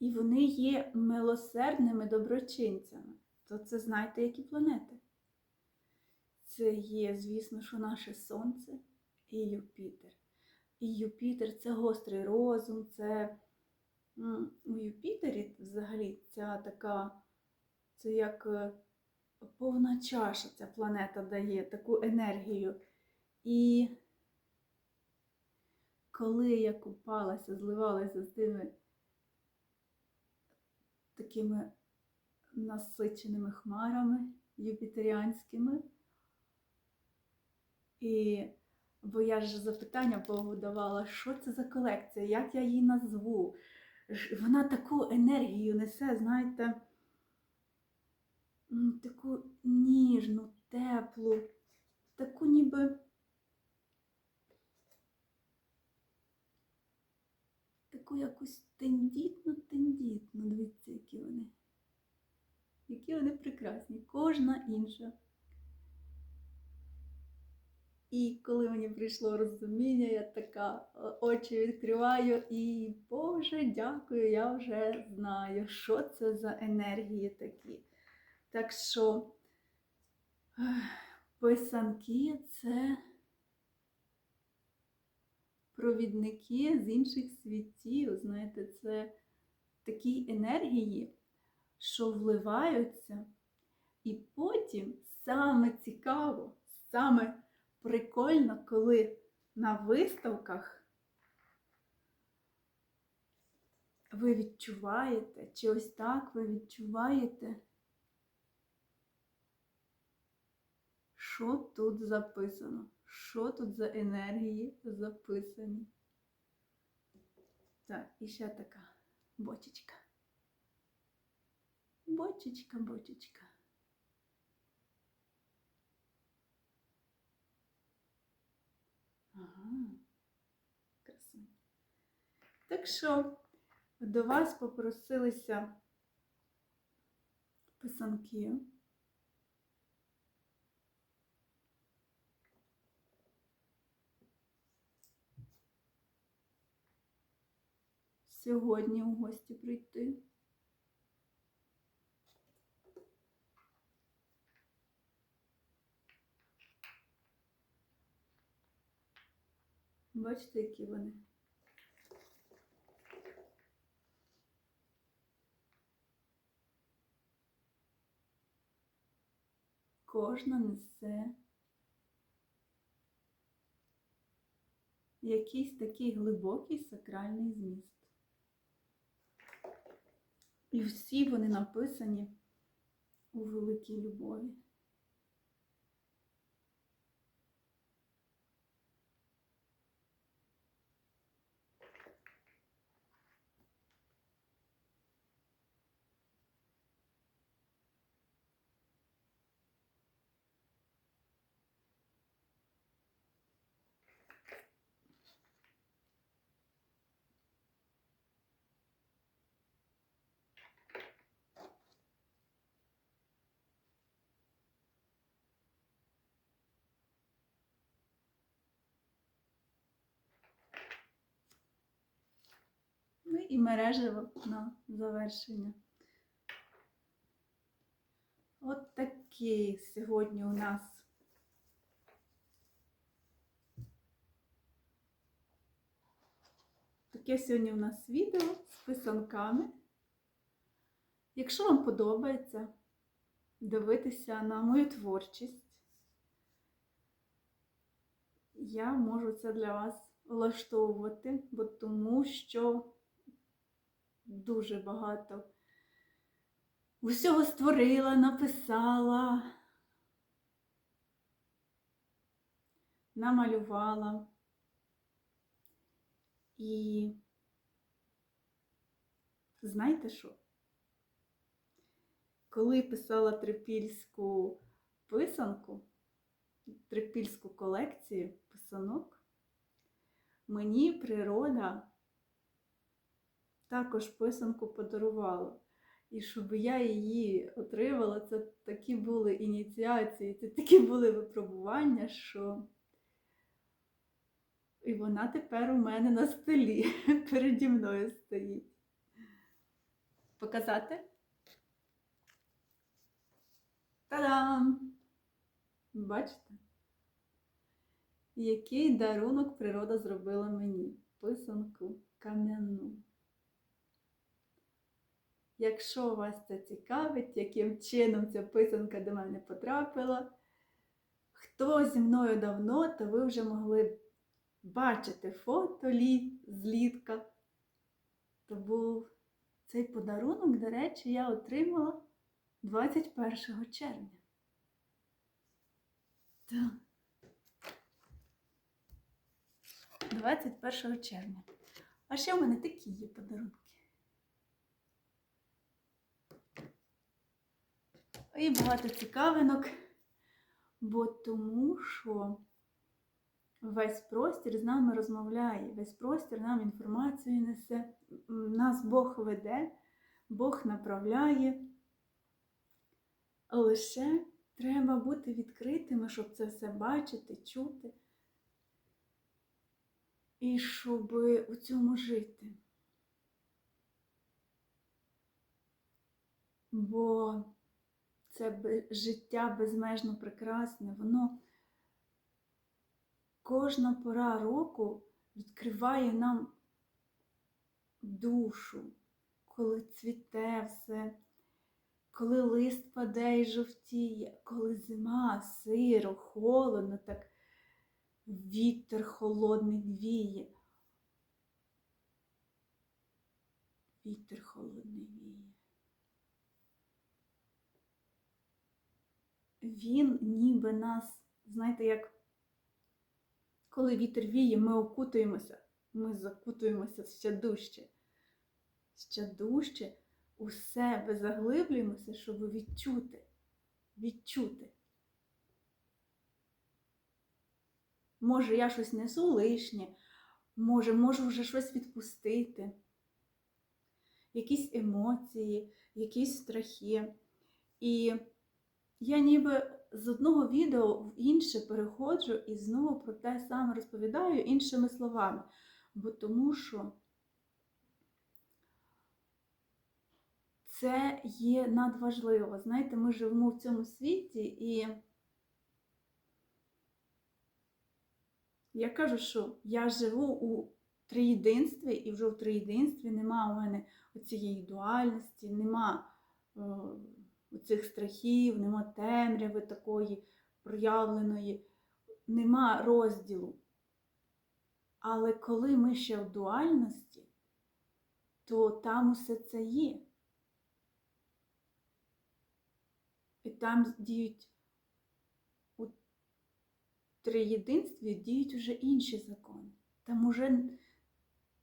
І вони є милосердними доброчинцями. То це знаєте, які планети? Це є, звісно, що наше Сонце і Юпітер. І Юпітер це гострий розум, це у Юпітері взагалі ця така, це як е, повна чаша ця планета дає таку енергію. І коли я купалася, зливалася з тими такими насиченими хмарами юпітеріанськими, і бо я ж запитання Богу давала, що це за колекція, як я її назву. Вона таку енергію несе, знаєте, таку ніжну, теплу, таку ніби. Таку якусь тендітну, тендітну. Дивіться, які вони. Які вони прекрасні, кожна інша. І коли мені прийшло розуміння, я така очі відкриваю і, Боже, дякую, я вже знаю, що це за енергії такі. Так що писанки це провідники з інших світів. Знаєте, це такі енергії, що вливаються, і потім саме цікаво, саме прикольно, коли на виставках ви відчуваєте, чи ось так ви відчуваєте, що тут записано, що тут за енергії записані. Так, і ще така бочечка. Бочечка, бочечка. Ага, красиво. Так що до вас попросилися писанки. Сьогодні у гості прийти. Бачите, які вони? Кожна несе якийсь такий глибокий сакральний зміст. І всі вони написані у великій любові. Ну і мережево на завершення. От такі сьогодні у нас таке сьогодні у нас відео з писанками. Якщо вам подобається дивитися на мою творчість, я можу це для вас влаштовувати, бо тому що дуже багато усього створила, написала, намалювала. І знаєте що? Коли писала трипільську писанку, трипільську колекцію писанок, мені природа також писанку подарувала. І щоб я її отримала, це такі були ініціації, це такі були випробування, що і вона тепер у мене на столі переді мною стоїть. Показати? Та-дам! Бачите? Який дарунок природа зробила мені? Писанку кам'яну. Якщо вас це цікавить, яким чином ця писанка до мене потрапила, хто зі мною давно, то ви вже могли бачити фото злітка. То був цей подарунок, до речі, я отримала 21 червня. Так. 21 червня. А ще в мене такі є подарунки. І багато цікавинок, бо тому що весь простір з нами розмовляє, весь простір нам інформацію несе, нас Бог веде, Бог направляє. Лише треба бути відкритими, щоб це все бачити, чути. І щоб у цьому жити. Бо це життя безмежно прекрасне, воно кожна пора року відкриває нам душу, коли цвіте все, коли лист паде і жовтіє, коли зима, сиро, холодно, так вітер холодний віє. Вітер холодний віє. Він ніби нас, знаєте, як коли вітер віє, ми окутуємося, ми закутуємося ще дужче, ще дужче у себе заглиблюємося, щоб відчути, відчути. Може, я щось несу лишнє, може, можу вже щось відпустити, якісь емоції, якісь страхи. І я ніби з одного відео в інше переходжу і знову про те саме розповідаю іншими словами. Бо тому що це є надважливо. Знаєте, ми живемо в цьому світі, і я кажу, що я живу у триєдинстві, і вже в триєдинстві нема у мене оцієї дуальності, нема. Цих страхів, нема темряви такої проявленої, нема розділу. Але коли ми ще в дуальності, то там усе це є. І там діють у триєдинстві діють уже інші закони. Там уже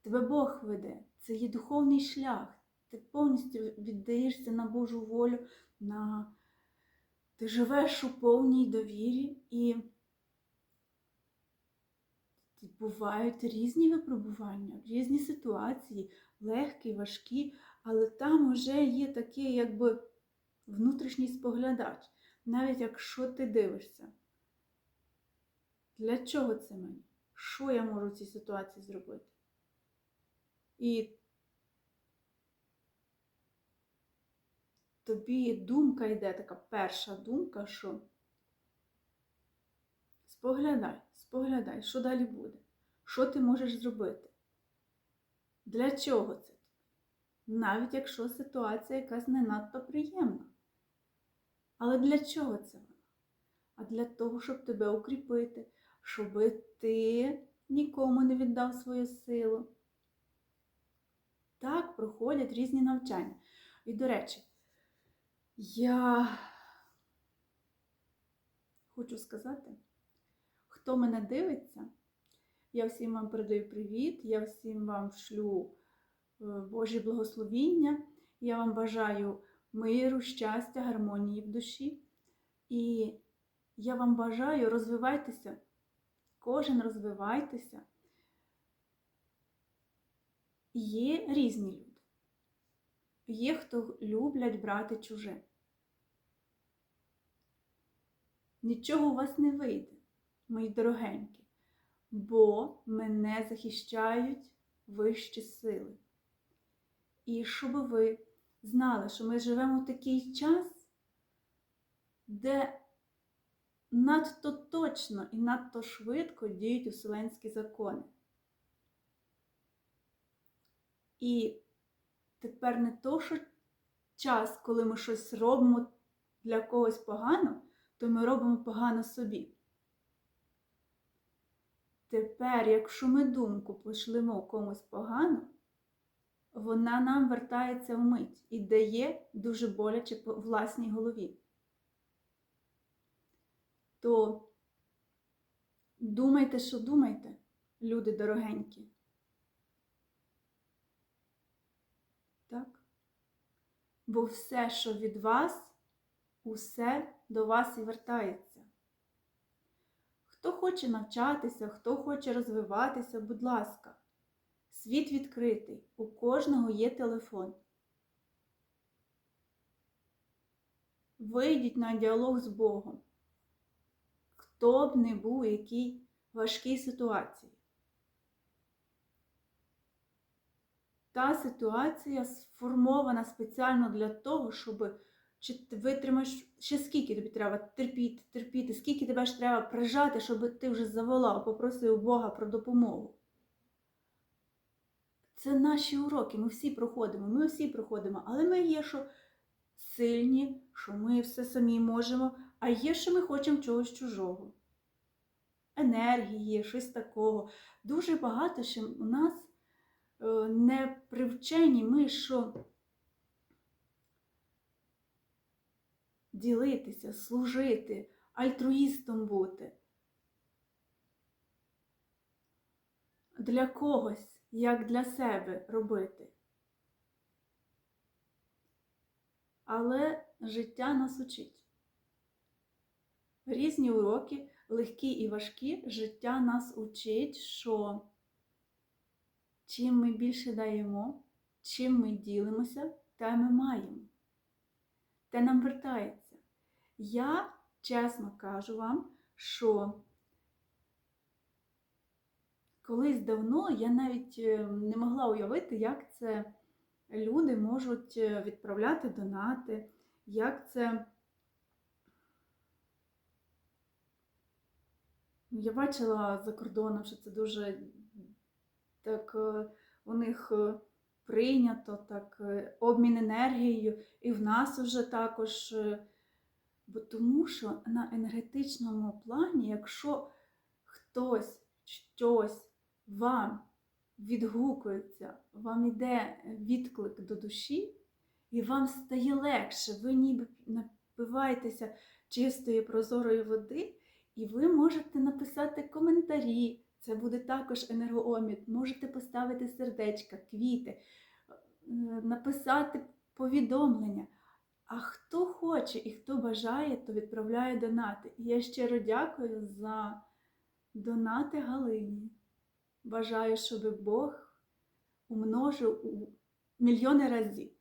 тебе Бог веде. Це є духовний шлях. Ти повністю віддаєшся на Божу волю, на... ти живеш у повній довірі і бувають різні випробування, різні ситуації, легкі, важкі, але там вже є такий якби внутрішній споглядач, навіть якщо ти дивишся. Для чого це мені? Що я можу в цій ситуації зробити? І тобі думка йде, така перша думка, що споглядай, споглядай, що далі буде, що ти можеш зробити? Для чого це? Навіть якщо ситуація якась не надто приємна. Але для чого це вона? А для того, щоб тебе укріпити, щоб ти нікому не віддав свою силу. Так проходять різні навчання. І, до речі, я хочу сказати, хто мене дивиться, я всім вам передаю привіт, я всім вам шлю е, Божі благословіння, я вам бажаю миру, щастя, гармонії в душі. І я вам бажаю розвивайтеся, кожен розвивайтеся. Є різні люди. Є, хто люблять брати чуже. Нічого у вас не вийде, мої дорогенькі, бо мене захищають вищі сили. І щоб ви знали, що ми живемо в такий час, де надто точно і надто швидко діють уселенські закони. І тепер не то, що час, коли ми щось робимо для когось погано, то ми робимо погано собі. Тепер, якщо ми думку пошлемо комусь погано, вона нам вертається вмить і дає дуже боляче по власній голові. То думайте, що думайте, люди дорогенькі. Так? Бо все, що від вас, усе до вас і вертається. Хто хоче навчатися, хто хоче розвиватися, будь ласка, світ відкритий, у кожного є телефон. Вийдіть на діалог з Богом. Хто б не був у якій важкій ситуації. Та ситуація сформована спеціально для того, щоб чи ти витримаєш, ще скільки тобі треба терпіти, терпіти, скільки тебе ж треба прижати, щоб ти вже заволав, попросив Бога про допомогу. Це наші уроки, ми всі проходимо, ми всі проходимо, але ми є, що сильні, що ми все самі можемо, а є, що ми хочемо чогось чужого. Енергії, щось такого. Дуже багато ще у нас не привчені ми, що ділитися, служити, альтруїстом бути. Для когось, як для себе робити. Але життя нас учить. Різні уроки, легкі і важкі, життя нас учить, що чим ми більше даємо, чим ми ділимося, те ми маємо. Те нам вертається. Я чесно кажу вам, що колись давно я навіть е, не могла уявити, як це люди можуть е, відправляти донати, як це. Я бачила за кордоном, що це дуже так е, у них прийнято, так, обмін енергією, і в нас вже також. Бо тому що на енергетичному плані, якщо хтось щось вам відгукується, вам йде відклик до душі, і вам стає легше, ви ніби напиваєтеся чистої прозорої води, і ви можете написати коментарі. Це буде також енергоомід. Можете поставити сердечка, квіти, е, написати повідомлення. А хто хоче і хто бажає, то відправляє донати. І я щиро дякую за донати Галині. Бажаю, щоб Бог умножив у мільйони разів.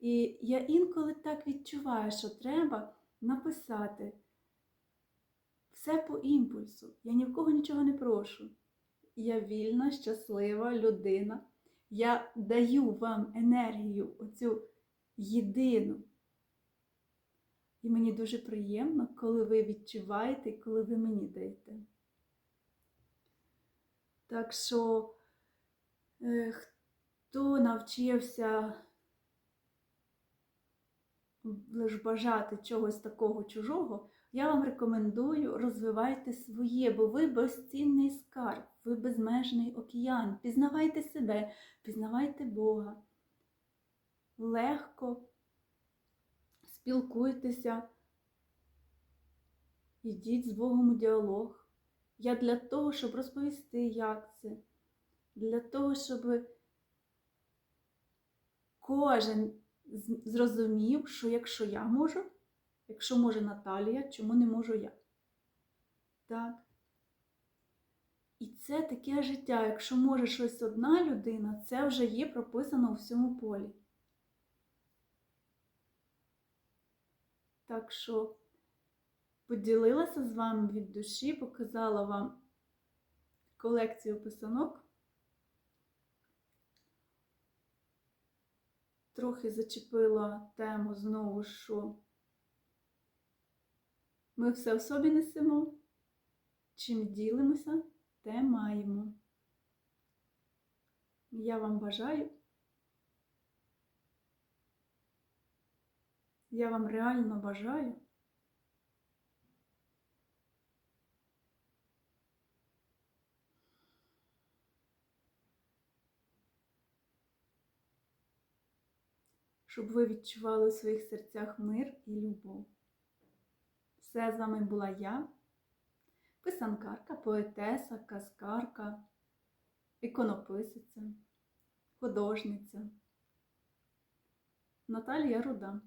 І я інколи так відчуваю, що треба написати все по імпульсу. Я ні в кого нічого не прошу. Я вільна, щаслива людина. Я даю вам енергію, оцю єдину. І мені дуже приємно, коли ви відчуваєте коли ви мені даєте. Так що, е, хто навчився лише бажати чогось такого чужого, я вам рекомендую розвивайте своє, бо ви безцінний скарб, ви безмежний океан. Пізнавайте себе, пізнавайте Бога легко спілкуйтеся, йдіть з Богом у діалог. Я для того, щоб розповісти, як це, для того, щоб кожен зрозумів, що якщо я можу, якщо може Наталія, чому не можу я? Так. І це таке життя. Якщо може щось одна людина, це вже є прописано у всьому полі. Так що поділилася з вами від душі, показала вам колекцію писанок. трохи зачепила тему знову, що ми все в собі несемо, чим ділимося, те маємо. Я вам бажаю. Я вам реально бажаю. Щоб ви відчували у своїх серцях мир і любов. Все з вами була я, писанкарка, поетеса, казкарка, іконописиця, художниця Наталія Руда.